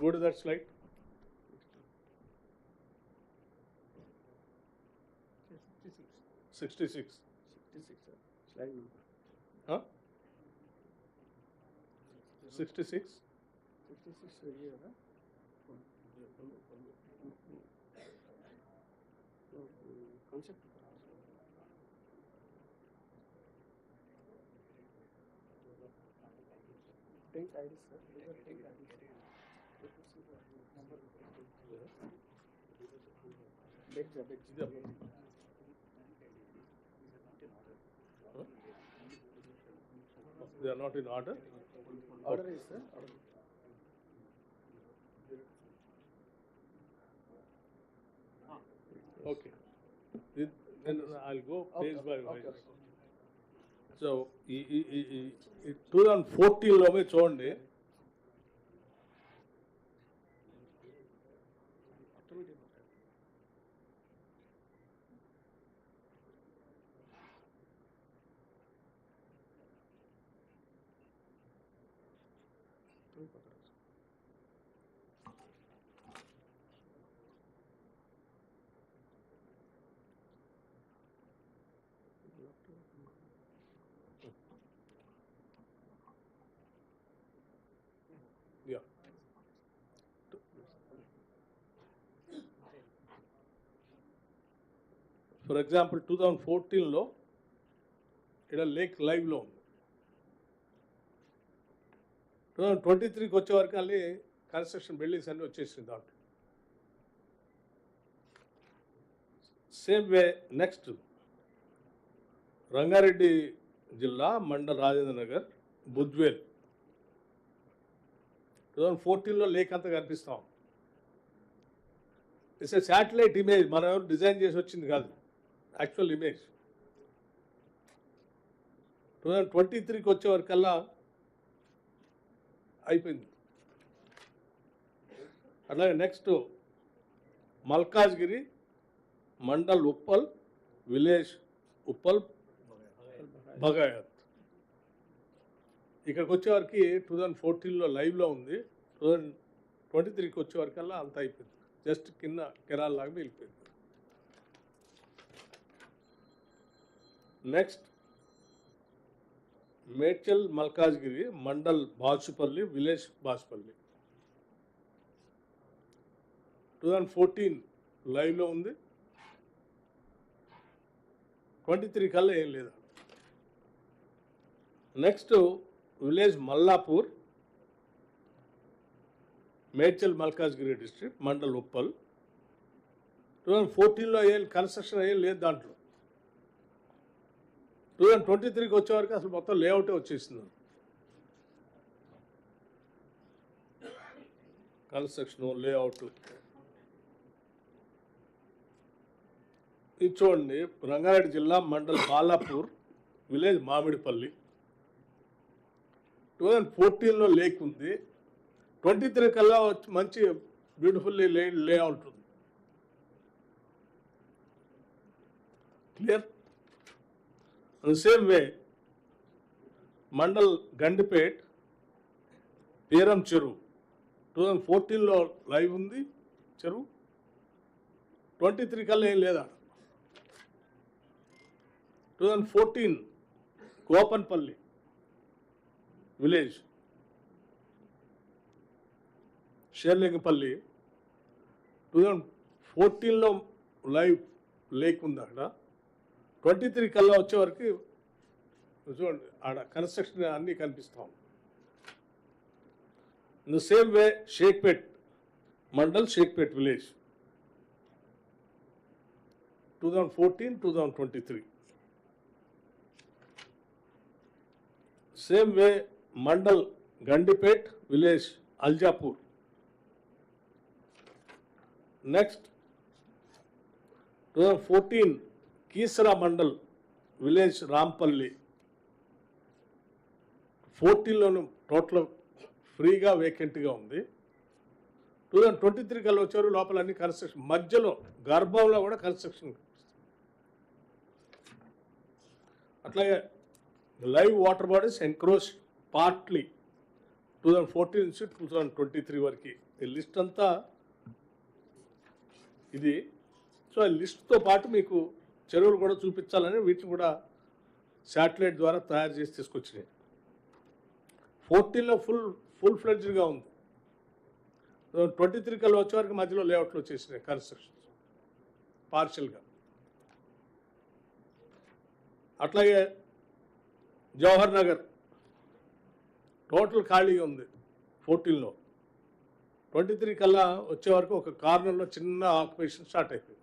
Go to that slide. Sixty-six. Sixty-six. Slide number. Huh? Sixty-six. Sixty-six here. Huh? Concept. Take ID, sir. Take ID. They are not in order? Order is, sir, order. Okay. Then then I'll go Okay, page by okay, page. okay. So ఈ ఈ ఈ ఈ two thousand ఫోర్టీన్లోనే చూడండి for example two thousand ఫోర్టీన్లో ఇక్కడ lake లైవ్లో ఉంది టూ థౌజండ్ ట్వంటీ త్రీకి వచ్చేవరకు మళ్ళీ కన్స్ట్రక్షన్ బిల్డింగ్స్ అన్నీ వచ్చేసింది దాంట్లో సేమ్ వే నెక్స్ట్ రంగారెడ్డి జిల్లా మండల్ రాజేంద్ర నగర్ బుద్వేల్ టూ థౌజండ్ ఫోర్టీన్లో లేక్ అంతా కనిపిస్తాం ఇట్స్ శాటిలైట్ ఇమేజ్ మనం డిజైన్ చేసి వచ్చింది కాదు actual image two thousand twenty త్రీకి వచ్చేవరకల్లా అయిపోయింది అలాగే నెక్స్ట్ మల్కాజ్గిరి మండల్ ఉప్పల్ విలేజ్ ఉప్పల్ బగాయత్ ఇక్కడికి వచ్చేవారికి టూ థౌజండ్ ఫోర్టీన్లో లైవ్లో ఉంది టూ థౌజండ్ ట్వంటీ త్రీకి వచ్చేవరకల్లా అంత అయిపోయింది జస్ట్ కింద కిరాల్లాగా మిగిలిపోయింది next Medchal Malkajgiri mandal Basupalli village Basupalli two thousand fourteen లైవ్లో ఉంది ట్వంటీ త్రీ కల్లా ఏం లేదు next village Mallapur Medchal Malkajgiri district mandal Uppal two thousand ఫోర్టీన్లో ఏం కన్స్ట్రక్షన్ ఏం లేదు దాంట్లో టూ థౌజండ్ ట్వంటీ త్రీకి వచ్చేవరకు అసలు మొత్తం లేఅవుటే వచ్చేసింది కన్స్ట్రక్షన్ లేఅవుట్ ఇది చూడండి రంగారెడ్డి జిల్లా mandal Balapur village Mamidipalli two thousand ఫోర్టీన్లో లేక్ ఉంది ట్వంటీ త్రీ కల్లా వచ్చి మంచి బ్యూటిఫుల్లీ లే లేఅవుట్ ఉంది clear same way mandal Gandipet Mandal చెరువు టూ థౌజండ్ ఫోర్టీన్లో లైవ్ ఉంది చెరువు ట్వంటీ త్రీ కల్లా ఏం లేదా two thousand fourteen Kopanpalli village Sherlingampalli two thousand ఫోర్టీన్లో లైవ్ లేక్ ఉంది అక్కడ 23 కల వచ్చే వరకు సుజన్ అడ కన్స్ట్రక్షన్ అన్ని కంపిస్తాం. ముసేవ్ way Shaikpet mandal Shaikpet village 2014 2023 same way mandal Gandipet village Aljapur next 2014 Keesara mandal village Rampalli ఫోర్టీన్లోనూ total ఫ్రీగా వేకెంట్గా ఉంది టూ థౌజండ్ ట్వంటీ త్రీ కల్లా వచ్చారు లోపల అన్ని కన్స్ట్రక్షన్ మధ్యలో గర్భంలో కూడా కన్స్ట్రక్షన్ అట్లాగే live water bodies encroach partly two thousand fourteen నుంచి టూ థౌజండ్ ట్వంటీ త్రీ వరకు ఈ లిస్ట్ అంతా ఇది సో ఆ లిస్ట్తో పాటు మీకు చెరువులు కూడా చూపించాలని వీటిని కూడా శాటిలైట్ ద్వారా తయారు చేసి తీసుకొచ్చినాయి ఫోర్టీన్లో ఫుల్ ఫుల్ ఫ్లెడ్జ్డ్గా ఉంది ట్వంటీ త్రీ కల్లా వచ్చేవరకు మధ్యలో లేఅవుట్లో చేసినాయి కన్స్ట్రక్షన్స్ పార్షల్గా అట్లాగే జవహర్ నగర్ టోటల్ ఖాళీగా ఉంది ఫోర్టీన్లో ట్వంటీ త్రీ కల్లా వచ్చే వరకు ఒక కార్నర్లో చిన్న ఆక్యుపేషన్ స్టార్ట్ అయిపోయింది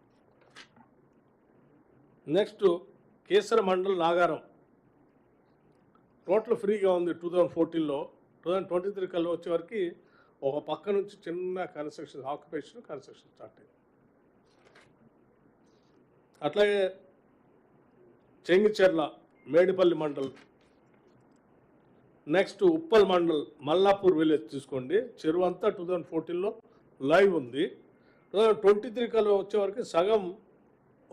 నెక్స్ట్ కేసర మండల్ నాగారం టోటల్ ఫ్రీగా ఉంది టూ థౌజండ్ ఫోర్టీన్లో టూ థౌజండ్ ట్వంటీ త్రీ కల్లా వచ్చేవరకు ఒక పక్క నుంచి చిన్న కన్స్ట్రక్షన్ ఆక్యుపేషన్ కన్స్ట్రక్షన్ స్టార్ట్ అయ్యింది అట్లాగే చెంగిచెర్ల మేడిపల్లి మండల్ నెక్స్ట్ ఉప్పల్ మండల్ మల్లాపూర్ విలేజ్ తీసుకోండి చెరువు అంతా టూ థౌజండ్ ఫోర్టీన్లో లైవ్ ఉంది టూ థౌజండ్ ట్వంటీ త్రీ కల్లా వచ్చేవరకు సగం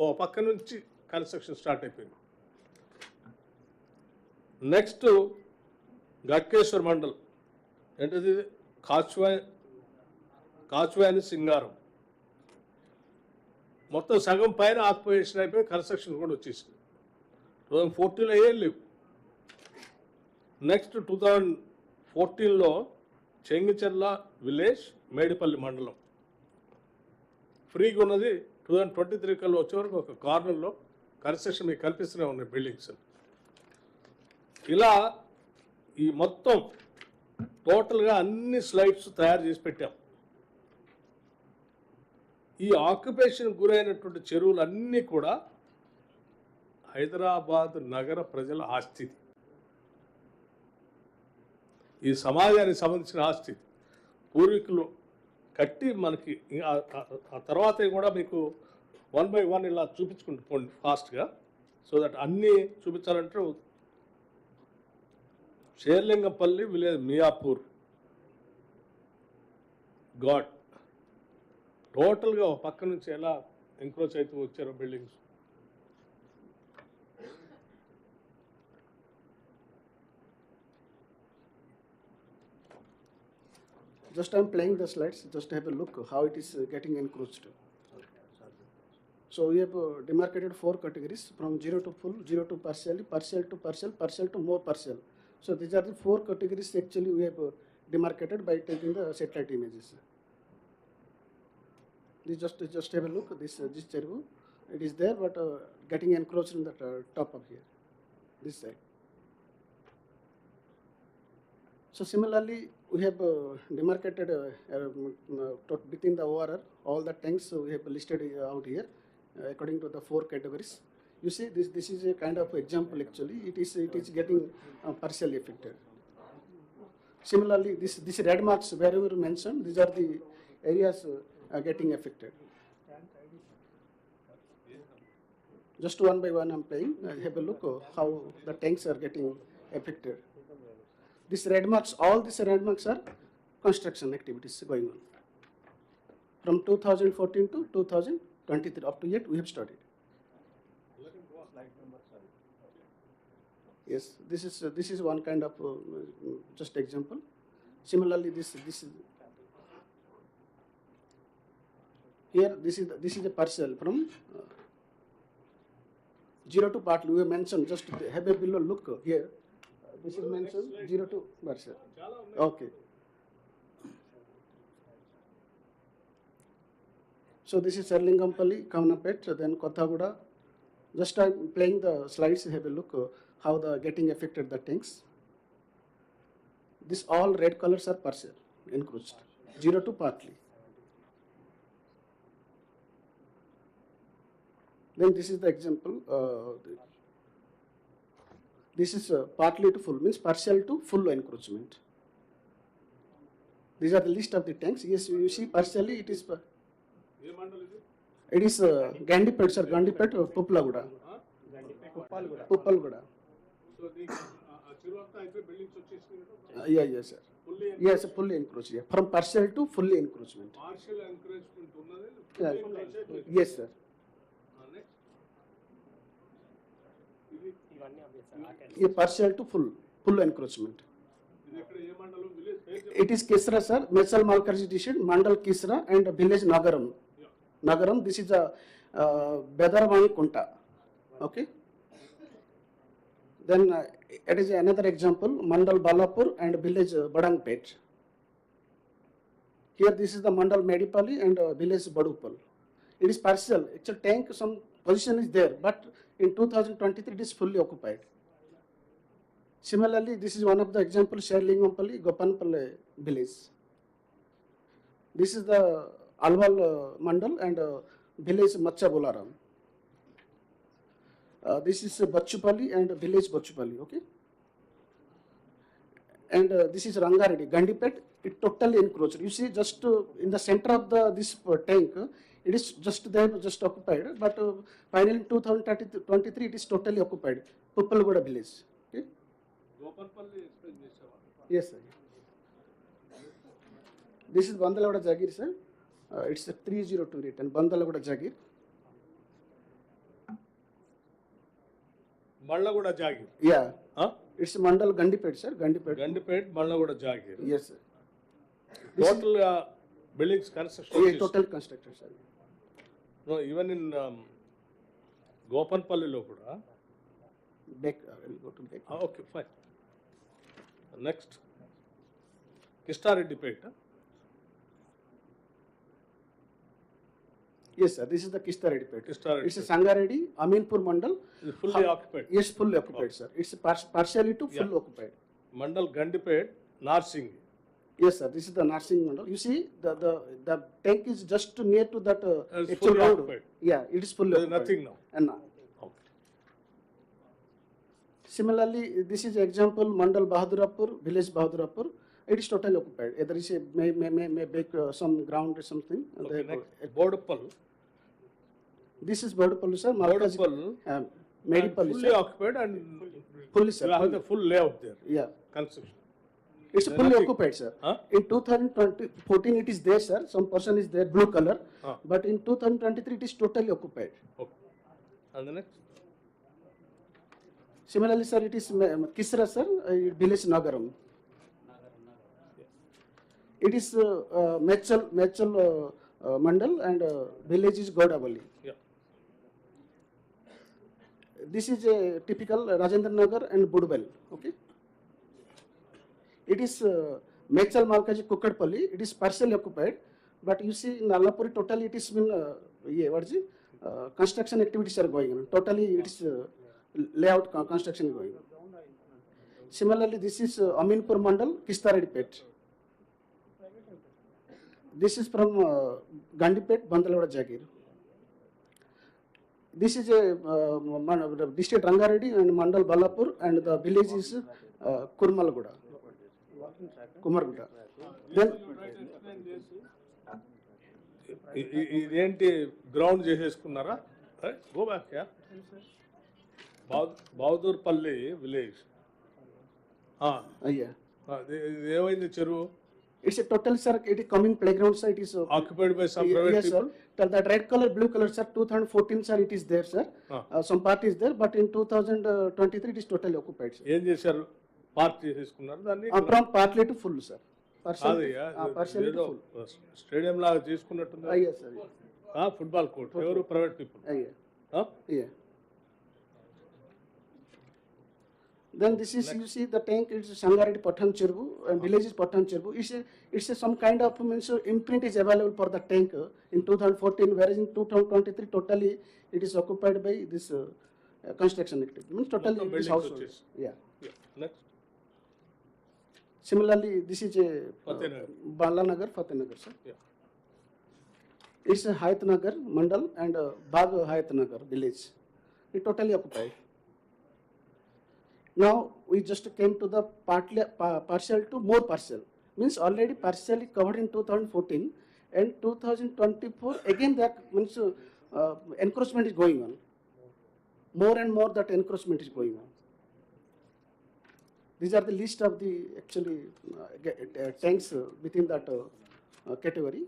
ఓ పక్క నుంచి కన్స్ట్రక్షన్ స్టార్ట్ అయిపోయింది నెక్స్ట్ గట్కేశ్వర్ మండల్ ఏంటది కాచువా కాచువాని సింగారం మొత్తం సగం పైన ఆక్యుపేషన్ అయిపోయి కన్స్ట్రక్షన్ కూడా వచ్చేసింది టూ థౌజండ్ ఫోర్టీన్లో ఏం లేవు నెక్స్ట్ టూ థౌజండ్ ఫోర్టీన్లో చెంగిచెర్ల విలేజ్ మేడిపల్లి మండలం ఫ్రీగా ఉన్నది టూ థౌజండ్ ట్వంటీ త్రీ కల్లా వచ్చే వరకు ఒక కార్నర్లో కన్స్ట్రక్షన్ మీకు కల్పిస్తూనే ఉన్నాయి బిల్డింగ్స్ ఇలా ఈ మొత్తం టోటల్గా అన్ని స్లైడ్స్ తయారు చేసి పెట్టాం ఈ ఆక్యుపేషన్ గురైనటువంటి చెరువులు అన్నీ కూడా హైదరాబాద్ నగర ప్రజల ఆస్తి ఈ సమాజానికి సంబంధించిన ఆస్తి పూర్వీకులు కట్టి మనకి ఆ తర్వాత కూడా మీకు వన్ బై వన్ ఇలా చూపించుకుంటూ పోండి ఫాస్ట్గా సో దట్ అన్నీ చూపించాలంటే షేర్లింగపల్లి విలేజ్ మియాపూర్ గాడ్ టోటల్గా ఒక పక్క నుంచి ఎలా ఎంక్రోచ్ అయితే వచ్చారో buildings Just I'm playing the slides, just have a look how it is getting encroached. So we have uh, demarcated four categories from 0 to full, 0 to partially, partial to partial, partial to more partial. So these are the four categories actually we have uh, demarcated by taking the satellite images. This just, just have a look, this, uh, this cherub, it is there but uh, getting encroached in the uh, top of here, this side. So similarly, we have uh, demarcated uh, um, uh, within the ORR all the tanks we have listed uh, out here. Uh, according to the four categories. You see, this this is a kind of example actually. It is it is getting uh, partially affected. Similarly, this this red marks wherever mentioned, these are the areas uh, getting affected. Just one by one, I'm playing. Uh, have a look uh, how the tanks are getting affected. These red marks, all these red marks are construction activities going on from 2014 to 2000. 23, up to yet we have studied. Yes, this is, uh, this is one kind of uh, just example. Similarly, this, this is, here this is, this is a parcel from uh, 0 to part, we have mentioned, just have a below look here. this is mentioned 0 to parcel. Okay. So this is Erlingampally Kavanapet, then Kothaguda. Just I'm playing the slides, have a look uh, how the getting affected the tanks. This all red colors are partial, encroached, zero to partly. Then this is the example. Uh, this is uh, partly to full, means partial to full encroachment. These are the list of the tanks. Yes, you see partially it is uh, it is Gandipet sir Gandipet Puppalaguda Puppalaguda yeah yeah fully encroach from partial to fully encroachment yes sir ఈ partial to full full encroachment it is Keesara sir Medchal మాల్కర్జీ district mandal Keesara and village Nagaram Nagaram. This is a uh, Bedaravani Kunta. Okay. Then uh, it is another example, Mandal Balapur and village Badangpet. Here this is the Mandal Medipali and uh, village Badupal. It is partial. It's a tank. Some position is there, but in 2023 it is fully occupied. Similarly, this is one of the examples, Sherlingampalli, Gopanpalli village. This is the Alwal Mandal and village Machhabularam. this is Bachupalli and village Bachupalli, okay? And this is Rangareddy, Gandipet, it totally encroached. You see just in the center of the this tank, it is just there, just occupied. But uh, finally, in 2023, it is totally occupied. Puppalgoda village. Okay? Yes, sir. This is Vandalawada Jagir, sir. It's three zero two return Bandala కూడా Jagir Mallaguda Jagir yeah it's mandal Gandipet sir Gandipet Gandipet Mallaguda Jagir yes total buildings construction total construction sir even in గోపన్పల్లిలో కూడా beg okay fine next Krishnareddypet Yes, sir. This is the Kista Kishtaredi pet. Reddy. it's pet. a Sangareddy, Aminpur Mandal. It's fully ha- occupied. Yes, fully occupied, okay. sir. It's par- partially to full yeah. occupied. Mandal Gandipet, Narsing. Yes, sir. This is the Narsing Mandal. You see, the, the, the tank is just near to that uh, it's fully road. Occupied. Yeah, it is fully There's occupied. nothing now. And now. Okay. Similarly, this is example Mandal Bahadurapur, village Bahadurapur. It is totally occupied. Either is a may may may, may back uh, some ground or something. Okay, the, next, Bodpal. This is Board Bodpal, sir. Board Bodpal. Um, Medipal is fully sir. occupied and fully sir. You have the full layout there. Yeah. Construction. It's there fully nothing. occupied, sir. Huh? In 2014, it is there, sir. Some person is there, blue color. Huh. But in 2023, it is totally occupied. Okay. And the next. Similarly, sir, it is Kisra, sir, village Nagaram. Okay. It is uh, uh, uh, uh, Mandal and uh, village is Gaudabali. Yeah. This is a typical Rajendra Nagar and Budbel. Okay. It is uh, Mechal Malkaji Kukadpalli. It is partially occupied, but you see in Nallapuri totally it is been uh, yeah, what is it? construction activities are going on. Totally it is layout construction going on. Similarly, this is uh, Aminpur Mandal, Kistaredipet. This is from Gandipet Bandalawada Jagir this is మన district Rangareddy and mandal Ballapur and the village is Kurmalaguda Kumarguda then ఇదేంటి ground చేసేసుకున్నారా go back Bahadurpalli village అయ్యా ఏమైంది చెరువు It's a total, sir. It is coming playground, sir. It is uh, occupied by some private yes, people. Sir. That red color, blue color, sir. 2014, sir. It is there, sir. Ah. Uh, some part is there, but in 2023, it is totally occupied, sir. ఏం చేశారు part చేసేసుకున్నారు danni Uh, from partly to full, sir. Stadium లాగా తీసుకున్నట్టుంది football court ఎవరు private people Then this is, you see the tank, it's Sangaradi Patan Chirbu, and uh-huh. village is Patan Chirbu. It's a, it's a some kind of so uh, imprint is available for the tank in 2014, whereas in 2023 totally it is occupied by this uh, uh construction activity. Means totally it is households. Yeah. yeah. Next. Similarly, this is a uh, Balanagar, Fatehnagar, sir. Yeah. It's a Hayatnagar mandal and uh, Bhag Hayatnagar village. It totally occupied. Now we just came to the partly, partial to more partial. Means already partially covered in 2014 and 2024 again that means uh, uh, encroachment is going on. More and more that encroachment is going on. These are the list of the actually uh, uh tanks uh, within that uh, category.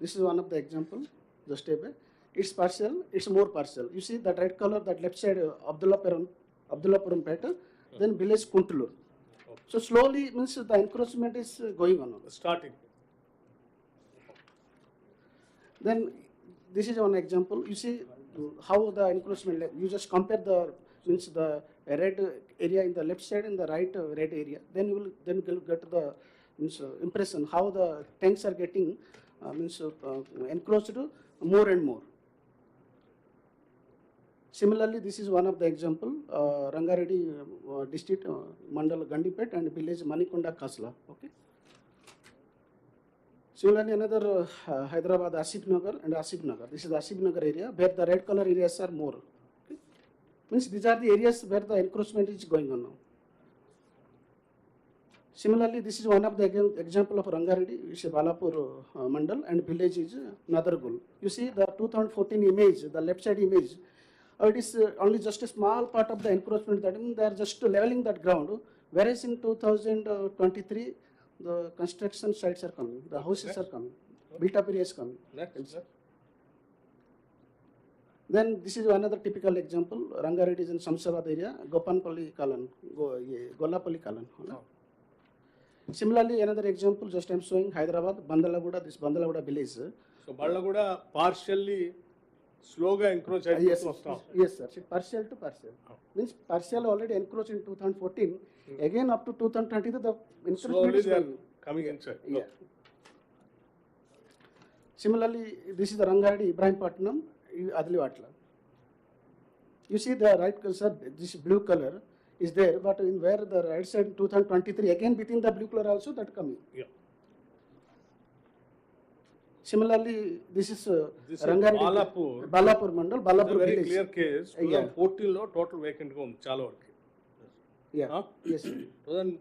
This is one of the example, just a bit it's partial, it's more partial. You see that red color, that left side uh, Abdullapuram, Abdullapuram pattern, hmm. then village Kuntulur. Okay. So slowly means the encroachment is uh, going on. Starting. Then this is one example. You see uh, how the encroachment, you just compare the means the red area in the left side and the right uh, red area. Then you will then you will get the means impression how the tanks are getting uh, means uh, encroached more and more. Similarly, this is one of the example, uh, Rangareddy uh, district, uh, Mandal Gandipet and village Manikunda Kasla. Okay. Similarly, another uh, Hyderabad Asif Nagar and Asif Nagar. This is Asif Nagar area where the red color areas are more. Okay. Means these are the areas where the encroachment is going on now. Similarly, this is one of the example of Rangareddy, which is Balapur uh, Mandal and village is Nadargul. You see the 2014 image, the left side image, it is only just a small part of the encroachment that they are just leveling that ground. Whereas in 2023, the construction sites are coming, the houses Next. are coming, built up areas coming. Next. Then this is another typical example. Rangareddy is in Samsabad area, Gopanpalli Kalan, Go, yeah, Gollapalli Kalan. No. Similarly, another example, just I'm showing Hyderabad, Bandalaguda, this Bandalaguda village. So Bandalaguda partially partially స్లోగా encroach Uh, yes, అయిపోతూ వస్తాం yes, sir. It's partial to partial. Oh. Means partial already encroached in 2014. Again, up to 2020, the encroachment slowly is they are going. Coming inside Yeah. Similarly, this is the Rangareddy Ibrahimpatnam, Adliwatla. You see the right color, sir, this blue color is there, but in where the right side 2023, again within the blue color also that coming. Yeah. Similarly, this is, uh, This is Rangareddy- Balapur. Balapur mandal, Balapur very village. Clear case two Yeah. Thousand ఫోర్టీన్లో total వేకెంట్గా ఉంది చాలా వరకు Yeah. Yes. Two thousand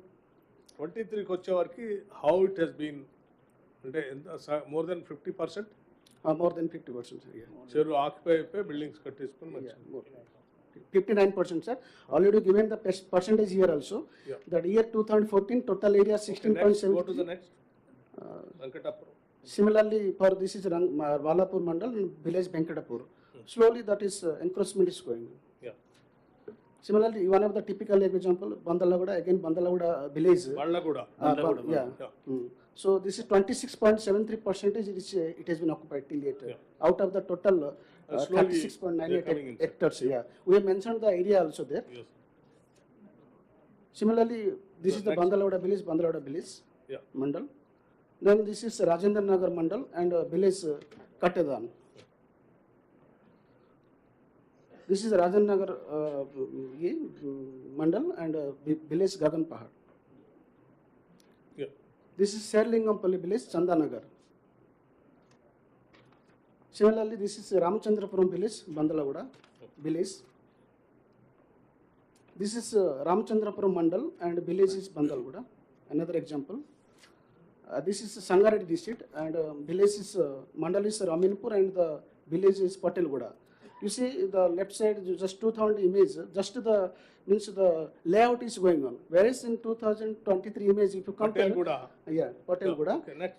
twenty త్రీకి వచ్చేవారికి how it has been అంటే ఎంత more than fifty percent Uh, more than 50%. sir, Yeah. చెరు ఆక్యుపై అయిపోయి బిల్డింగ్స్ కట్టేసుకుని Yeah, మంచిది more. 59%, sir. Already given the pers- percentage here also. Yeah. That year 2014, total area Next, go to the 16.7. next. Uh, Venkatapuram Similarly, for this is Rang, Valapur Mandal and village Venkatapur. Slowly that is uh, encroachment is going. Yeah. Similarly, one of the typical example, Bandalagoda, again Bandalagoda village. Bandalagoda. Uh, Bandalagoda. Yeah. yeah. Mm. So this is 26.73 percentage it, is, uh, it has been occupied till yet. Yeah. Out of the total uh, uh, 36.98 hectares. Yeah. yeah. We have mentioned the area also there. Yes. Similarly, this so is the Bandalagoda village, Bandalagoda village, yeah. Mandal. Then this is Rajendra Nagar Mandal and uh, village Katedan. This is Rajendra Nagar uh, Mandal and uh, village Gagan Pahad. Yeah. This is Serlingampalli village Chandanagar. Similarly, this is Ramachandrapuram village, Bandalagoda village. This is uh, Ramachandrapuram Mandal and village is Bandalagoda. Another example. this is Sangareddy district and um, village is uh, mandal is Raminpur and the village is Patelgoda. You see the left side just 2000 image, just the means the layout is going on. Whereas in 2023 image, if you compare, Patelgoda. yeah, Patelgoda. No, okay,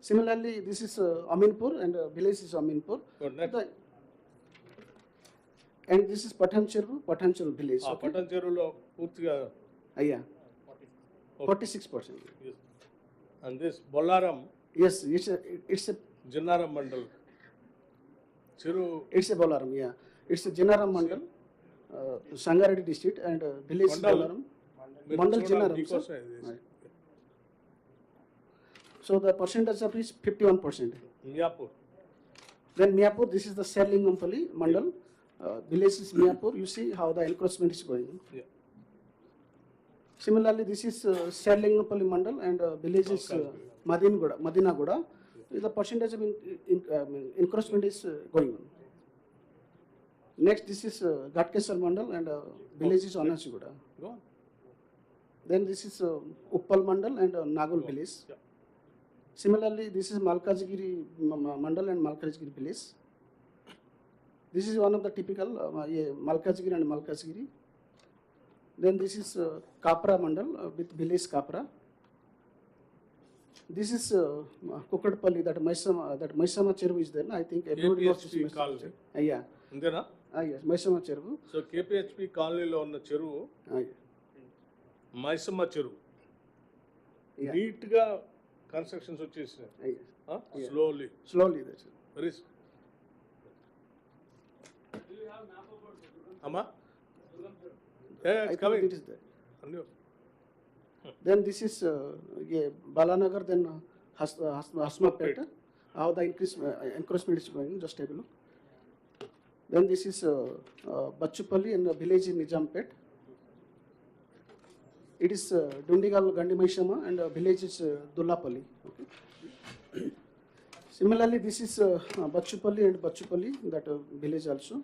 Similarly, this is uh, Aminpur and uh, village is Aminpur. No, and this is Patancheru, Patancheru village. Ah, okay? పూర్తిగా అయ్యా 46 percent. Yes. And this Bolaram. Yes, it's a, it's a Jinnaram mandal. Chiru. It's a Bolaram, yeah. It's a Jinnaram mandal, uh, Sangareddy district and uh, village Bolaram. Mandal Jinnaram. Right. So the percentage of is 51 percent. Miyapur. Then Miyapur, this is the Serlingampally mandal. Uh, village is Miyapur. You see how the encroachment is going. Yeah. Similarly, this is uh, Sherlingapalli mandal and uh, village is uh, Madinagoda. Madinagoda. The percentage of in, in, uh, encroachment is uh, going on. Next, this is uh, Ghatkesar mandal and uh, village is Onasigoda. Go on. Then this is uh, Uppal mandal and uh, Nagul village. Yeah. Similarly, this is Malkajgiri mandal and Malkajgiri village. This is one of the typical uh, Malkajgiri and Malkajgiri. Then this is uh, Kapra Mandal uh, with village Kapra. This is uh, Kukadpalli, that Maisama, that Maisama Cheru is there. No? I think everybody knows this Maisama Cheru. Cheruvu. Uh, yeah, అంతేనా uh, yes, Maisama Cheruvu. So KPHP కాలనీలో ఉన్న చెరువు Uh, Maisamma చెరువు yeah, yeah, neat గా constructions వచ్చేసినాయి yeah. Yeah. Slowly. Slowly, that's it. Very Amma? Yeah, it's coming. It is there. then this is uh, yeah, Balanagar, then uh, Has, uh, Has, Hasmapet. How the increase, uh, encroachment is going, just have a look. Then this is uh, uh, Bachupalli and the village in Nijampet. It is uh, Dundigal Gandimaishama and uh, village is uh, Dullapalli. Okay. Similarly, this is uh, Bachupalli and Bachupalli, that uh, village also.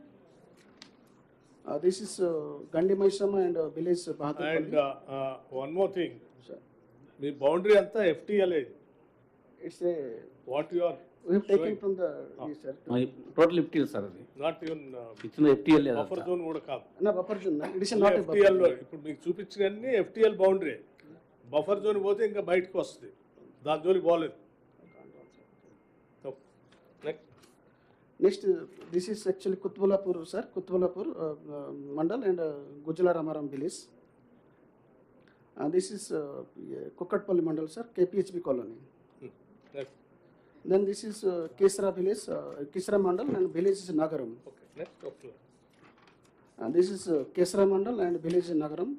Uh, this is uh, Gandhi Maisama and uh, village Bahadurpalli. And uh, uh, one more thing. Sir. The boundary anta FTLA. It's a... What you are We have taken showing? from the... Ah. Yes, sir. Total FTL sir అది Not even uh, ఇచ్చిన FTL buffer zone కూడా కాదు No, buffer zone. no? It is not a buffer. FTL లో ఇప్పుడు మీకు చూపించినన్ని FTL boundary buffer zone పోతే ఇంకా బయటకు వస్తుంది దాని జోలికి పోలేదు Next, this is actually Kutbalapur, sir, Kutbalapur uh, uh, Mandal and uh, Gujala Ramaram village. This is Kokatpally Mandal, sir, KPHB colony. Left. Hmm. Then this is Kesara village, Kesara Mandal and village is Nagaram. Okay, next, top floor. This is Kesara Mandal and village is Nagaram.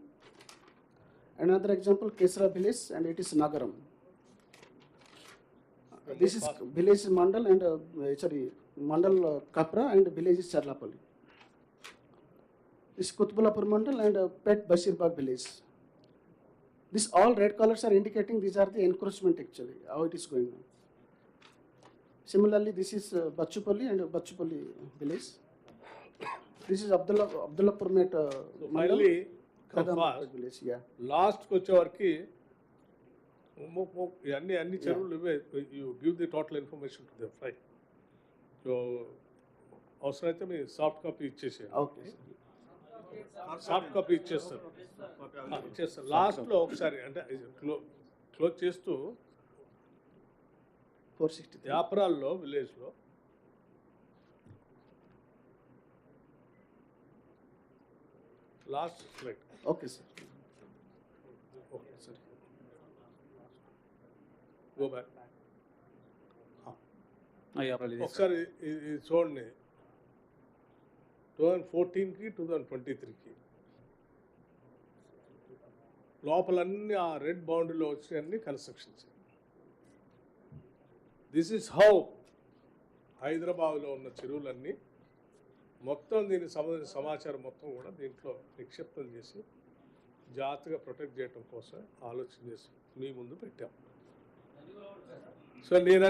Another example, Kesara village and it is Nagaram. This is village Mandal and sorry, mandal Kapra and village is Cherlapalli this Kutbulapur mandal and uh, Pet Bashirbagh village. This all red colors are indicating these are the encroachment actually, how it is going on. Similarly, this is uh, Bachupalli and uh, Bachupalli village. this is Abdullah Abdullapur Met uh, so finally, village. Yeah. Last వచ్చేవరకు ఇవన్నీ అన్ని చెరువులు you give the total information to the flight అవసరమైతే మీ soft copy ఇచ్చేసి okay soft copy ఇచ్చేస్తారు ఇచ్చేస్తారు లాస్ట్లో ఒకసారి అంటే క్లో క్లోజ్ చేస్తూ ఫోర్ సిక్స్టీ వ్యాపారాల్లో విలేజ్లో last flight okay sir okay sir go back ఒకసారి ఇది చూడండి టూ థౌజండ్ ఫోర్టీన్కి టూ థౌజండ్ ట్వంటీ త్రీకి లోపలన్నీ ఆ రెడ్ బౌండరీలో వచ్చినవన్నీ కన్స్ట్రక్షన్ దిస్ ఈస్ హౌ హైదరాబాద్లో ఉన్న చెరువులన్నీ మొత్తం దీనికి సంబంధించిన సమాచారం మొత్తం కూడా దీంట్లో నిక్షిప్తం చేసి జాగ్రత్తగా ప్రొటెక్ట్ చేయడం కోసం ఆలోచన చేసి మీ ముందు పెట్టాం సో నేను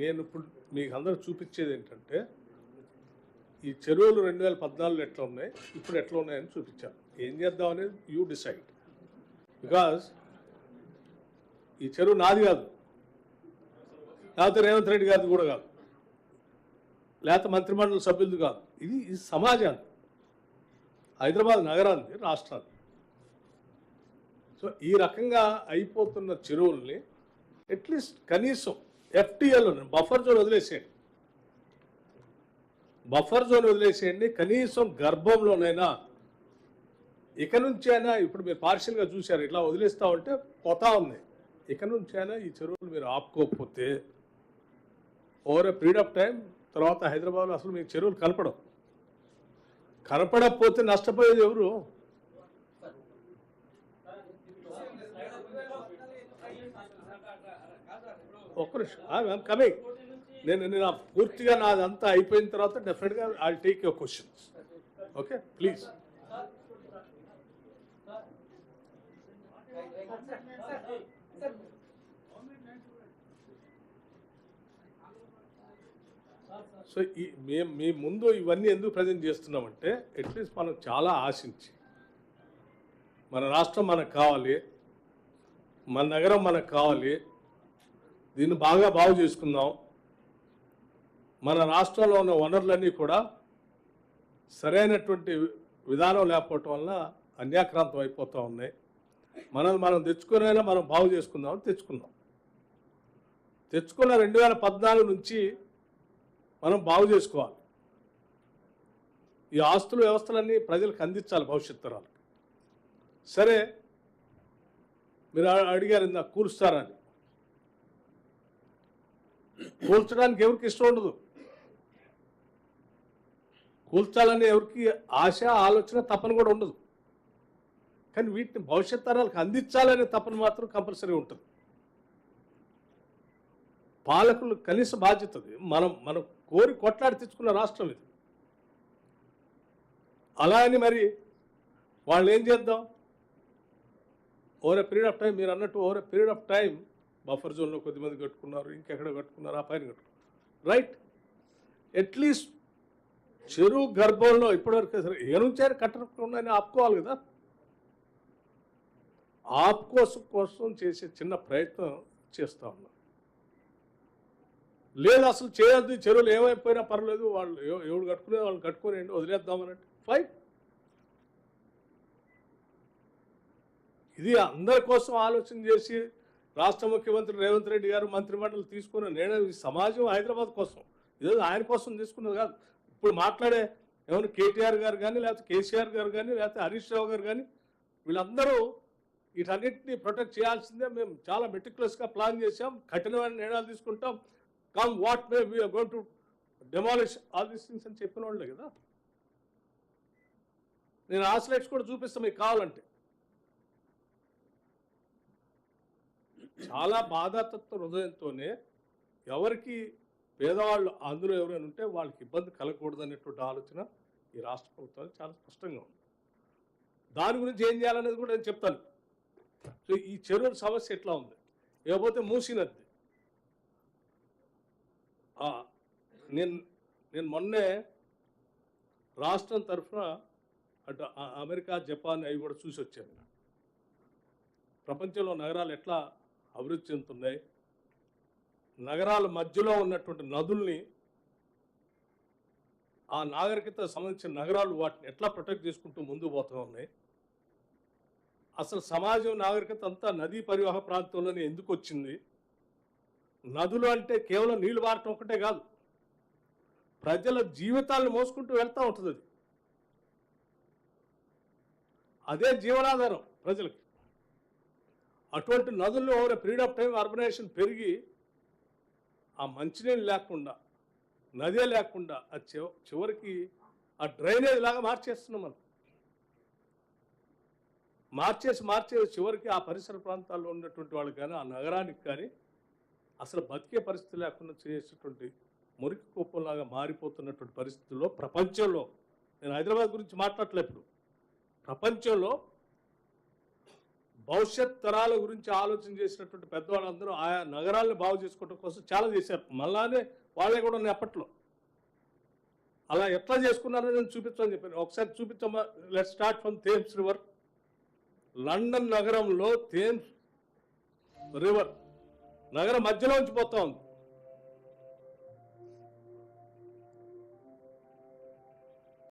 నేను ఇప్పుడు మీకు అందరూ చూపించేది ఏంటంటే ఈ చెరువులు రెండు వేల పద్నాలుగులో ఎట్లా ఉన్నాయి ఇప్పుడు ఎట్లా ఉన్నాయని చూపించాను ఏం చేద్దాం అనేది యూ డిసైడ్ బికాజ్ ఈ చెరువు నాది కాదు లేకపోతే రేవంత్ రెడ్డి గారిది కూడా కాదు లేకపోతే మంత్రిమండలి సభ్యులది కాదు ఇది ఇది సమాజాన్ని హైదరాబాద్ నగరాన్ని రాష్ట్రాన్ని సో ఈ రకంగా అయిపోతున్న చెరువుల్ని అట్లీస్ట్ కనీసం ఎఫ్టీఎల్ బఫర్ జోన్ వదిలేసేయండి బఫర్ జోన్ వదిలేసేయండి కనీసం గర్భంలోనైనా ఇక నుంచి అయినా ఇప్పుడు మీరు పార్షియల్గా చూశారు ఇట్లా వదిలేస్తా ఉంటే పోతా ఉంది ఇక నుంచి అయినా ఈ చెరువులు మీరు ఆపుకోకపోతే over a period of time తర్వాత హైదరాబాద్లో అసలు మీకు చెరువులు కనపడవు కనపడకపోతే నష్టపోయేది ఎవరు ఒక్క నిమిషం కమింగ్ నేను నేను పూర్తిగా నాదంతా అయిపోయిన తర్వాత డెఫినెట్గా I take your questions okay please so ఈ మేము మీ ముందు ఇవన్నీ ఎందుకు ప్రజెంట్ చేస్తున్నామంటే అట్లీస్ట్ మనం చాలా ఆశించి మన రాష్ట్రం మనకు కావాలి మన నగరం మనకు కావాలి దీన్ని బాగా బాగు చేసుకుందాం మన రాష్ట్రంలో ఉన్న వనరులన్నీ కూడా సరైనటువంటి విధానం లేకపోవటం వల్ల అన్యాక్రాంతం అయిపోతూ ఉన్నాయి మనం మనం తెచ్చుకునేలా మనం బాగు చేసుకుందామని తెచ్చుకున్నాం తెచ్చుకున్న రెండు వేల పద్నాలుగు నుంచి మనం బాగు చేసుకోవాలి ఈ ఆస్తుల వ్యవస్థలన్నీ ప్రజలకు అందించాలి భవిష్యత్ తరాలకు సరే మీరు అడిగారు ఇందా కూలుస్తారని కూల్చడానికి ఎవరికి ఇష్టం ఉండదు కూల్చాలని ఎవరికి ఆశ ఆలోచన తపన కూడా ఉండదు కానీ వీటిని భవిష్యత్ తరాలకు అందించాలనే తప్పన మాత్రం కంపల్సరీ ఉంటుంది పాలకులు కనీస బాధ్యత మనం మనం కోరి కొట్లాడి తెచ్చుకున్న రాష్ట్రం ఇది అలా అని మరి వాళ్ళు ఏం చేద్దాం over a period of time మీరు అన్నట్టు over a period of time buffer జోన్లో కొద్దిమంది కట్టుకున్నారు ఇంకెక్కడ కట్టుకున్నారు ఆ పైన కట్టుకున్నారు రైట్ అట్లీస్ట్ చెరువు గర్భంలో ఇప్పటివరకు సరే ఏ నుంచారు కట్టకుండా ఆపుకోవాలి కదా ఆపుకోసం కోసం చేసే చిన్న ప్రయత్నం చేస్తూ ఉన్నాం లేదు అసలు చేయద్దు చెరువులు ఏమైపోయినా పర్లేదు వాళ్ళు ఎవడు కట్టుకునే వాళ్ళు కట్టుకునేయండి వదిలేద్దామనంటే ఫైన్ ఇది అందరి కోసం ఆలోచన చేసి రాష్ట్ర ముఖ్యమంత్రి రేవంత్ రెడ్డి గారు మంత్రిమండలి తీసుకున్న నిర్ణయం ఈ సమాజం హైదరాబాద్ కోసం ఈరోజు ఆయన కోసం తీసుకున్నది కాదు ఇప్పుడు మాట్లాడే ఏమైనా కేటీఆర్ గారు కానీ లేకపోతే కేసీఆర్ గారు కానీ లేకపోతే హరీష్ రావు గారు కానీ వీళ్ళందరూ వీటన్నిటిని ప్రొటెక్ట్ చేయాల్సిందే మేము చాలా మెటిక్యులస్గా ప్లాన్ చేసాం కఠినమైన నిర్ణయాలు తీసుకుంటాం come what may we going to demolish all these things అని చెప్పిన వాళ్ళే కదా నేను ఆ స్లైడ్స్ కూడా చూపిస్తాం మీకు కావాలంటే చాలా బాధాతత్వ హృదయంతోనే ఎవరికి పేదవాళ్ళు అందులో ఎవరైనా ఉంటే వాళ్ళకి ఇబ్బంది అనేటువంటి ఆలోచన ఈ రాష్ట్ర ప్రభుత్వానికి చాలా స్పష్టంగా ఉంది దాని గురించి ఏం చేయాలనేది కూడా నేను చెప్తాను సో ఈ చెరువుల సమస్య ఎట్లా ఉంది లేకపోతే మూసినది నేను నేను మొన్నే రాష్ట్రం తరఫున అటు అమెరికా జపాన్ అవి కూడా చూసి వచ్చాను ప్రపంచంలో నగరాలు ఎట్లా అభివృద్ధి చెందుతున్నాయి నగరాల మధ్యలో ఉన్నటువంటి నదుల్ని ఆ నాగరికత సంబంధించిన నగరాలు వాటిని ఎట్లా ప్రొటెక్ట్ చేసుకుంటూ ముందుకు పోతూ ఉన్నాయి అసలు సమాజం నాగరికత అంతా నదీ పరివాహ ప్రాంతంలోనే ఎందుకు వచ్చింది నదులు అంటే కేవలం నీళ్లు వారటం ఒకటే కాదు ప్రజల జీవితాలను మోసుకుంటూ వెళ్తూ ఉంటుంది అది అదే జీవనాధారం ప్రజలకి అటువంటి నదుల్లో over period of time urbanization పెరిగి ఆ మంచినీళ్ళు లేకుండా నదే లేకుండా ఆ చివరికి ఆ డ్రైనేజ్ లాగా మార్చేస్తున్నాం మనం మార్చేసి మార్చేసి చివరికి ఆ పరిసర ప్రాంతాల్లో ఉన్నటువంటి వాళ్ళు కానీ ఆ నగరానికి కానీ అసలు బతికే పరిస్థితి లేకుండా చేసేటువంటి మురికి కూపంలాగా మారిపోతున్నటువంటి పరిస్థితుల్లో ప్రపంచంలో నేను హైదరాబాద్ గురించి మాట్లాడలేదు ప్రపంచంలో భవిష్యత్ తరాల గురించి ఆలోచన చేసినటువంటి పెద్దవాళ్ళందరూ ఆయా నగరాలను బాగు చేసుకోవడం కోసం చాలా చేశారు మళ్ళానే వాళ్ళే కూడా ఉన్నాయి అప్పట్లో అలా ఎట్లా చేసుకున్నారో నేను చూపించమని చెప్పాను ఒకసారి చూపించమ్మా let start from Thames river London నగరంలో థేమ్స్ రివర్ నగరం మధ్యలో పోతా ఉంది